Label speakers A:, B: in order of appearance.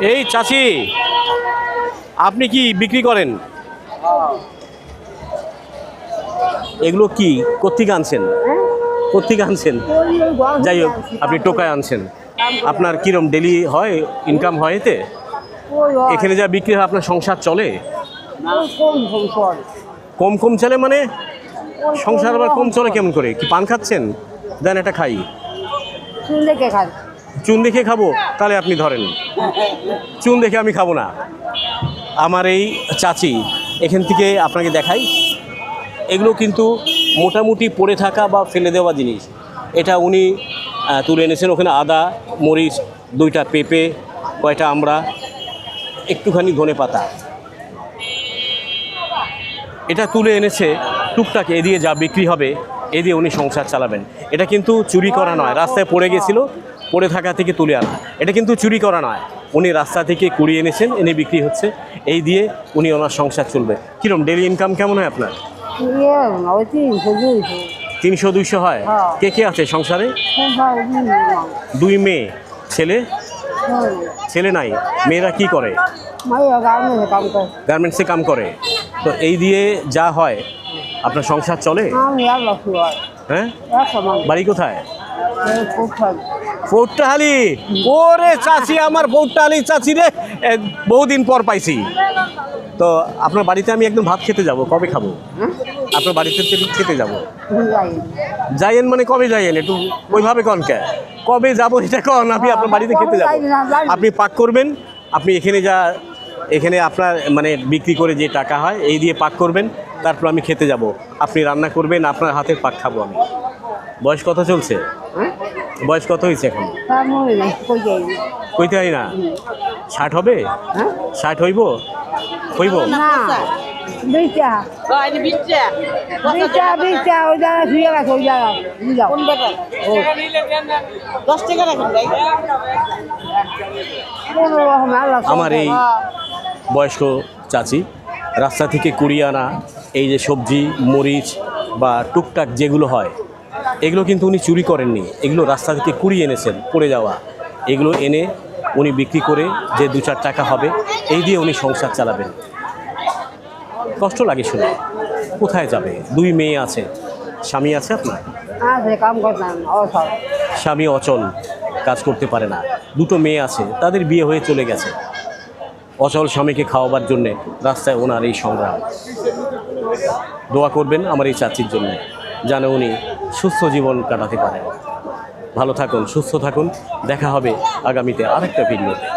A: এই চাচি, আপনি কি বিক্রি করেন? এগুলো কি? কোথেকে আনছেন? কোথেকে আনছেন? যাই হোক, আপনি টোকায় আনছেন। আপনার কিরম ডেলি হয়, ইনকাম হয় এতে? এখানে যা বিক্রি হয়, আপনার সংসার চলে? কম কম চলে মানে? সংসার আবার কম চলে কেমন করে? কি পান খাচ্ছেন? দেন এটা খাই।
B: খান
A: চুন দেখে খাব? তাহলে আপনি ধরেন। চুন দেখে আমি খাব না। আমার এই চাচি, এখান থেকে আপনাকে দেখাই। এগুলো কিন্তু মোটামুটি পড়ে থাকা বা ফেলে দেওয়া জিনিস। এটা উনি তুলে এনেছেন। ওখানে আদা, মরিচ, দুইটা পেঁপে, কয়টা আমরা একটুখানি ধনে পাতা। এটা তুলে এনেছে, টুকটাক এ দিয়ে যা বিক্রি হবে, এ দিয়ে উনি সংসার চালাবেন। এটা কিন্তু চুরি করা নয়, রাস্তায় পড়ে গেছিল। পড়ে থাকা থেকে তুলে আনা। এটা কিন্তু চুরি করা নয়। উনি রাস্তা থেকে কুড়িয়ে এনেছেন এনে বিক্রি হচ্ছে। এই দিয়ে উনি ওনার সংসার চলবে। কীরকম ডেলি ইনকাম কেমন হয় আপনার?
B: তিনশো দুইশো
A: হয়। কে কে আছে সংসারে? দুই মেয়ে। ছেলে? ছেলে নাই। মেয়েরা কি করে? গার্মেন্টসে কাম করে। তো এই দিয়ে যা হয় আপনার সংসার চলে? হ্যাঁ। বাড়ি কোথায়? পৌট্টাহালি ওরে চাচি আমার পৌট্টাহালি চাচি রে। বহুদিন পর পাইছি। তো আপনার বাড়িতে আমি একদম ভাত খেতে যাব কবে খাব? আপনার বাড়িতে খেতে যাব। যাইয়েন মানে কবে যাইয়েন? একটু ওইভাবে কন কে? কবে যাব এটা কন? আমি আপনার বাড়িতে খেতে যাব। আপনি পাক করবেন আপনি এখানে যা এখানে আপনার মানে বিক্রি করে যে টাকা হয় এই দিয়ে পাক করবেন তারপর আমি খেতে যাব। আপনি রান্না করবেন আপনার হাতের পাক খাব আমি। বয়স কত চলছে? বয়স কত হয়েছে এখন? কইতে হয় না? ষাট হবে?
B: হ্যাঁ?
A: ষাট হইব? হইব? আমার এই বয়স্ক চাচি রাস্তা থেকে কুড়িয়ে আনা এই যে সবজি মরিচ বা টুকটাক যেগুলো হয় এগুলো কিন্তু উনি চুরি করেননি। এগুলো রাস্তা থেকে কুড়িয়ে এনেছেন পড়ে যাওয়া। এগুলো এনে উনি বিক্রি করে যে দু চার টাকা হবে এই দিয়ে উনি সংসার চালাবেন। কষ্ট লাগে শুনে। কোথায় যাবে? দুই মেয়ে আছে। স্বামী আছে আপনার? স্বামী অচল কাজ করতে পারে না। দুটো মেয়ে আছে তাদের বিয়ে হয়ে চলে গেছে। অচল স্বামীকে খাওয়াবার জন্যে রাস্তায় ওনার এই সংগ্রাম। দোয়া করবেন আমার এই চাচির জন্য। যেন উনি সুস্থ জীবন কাটাতে পারেন। ভালো থাকুন, সুস্থ থাকুন। দেখা হবে আগামীতে আরেকটা ভিডিওতে।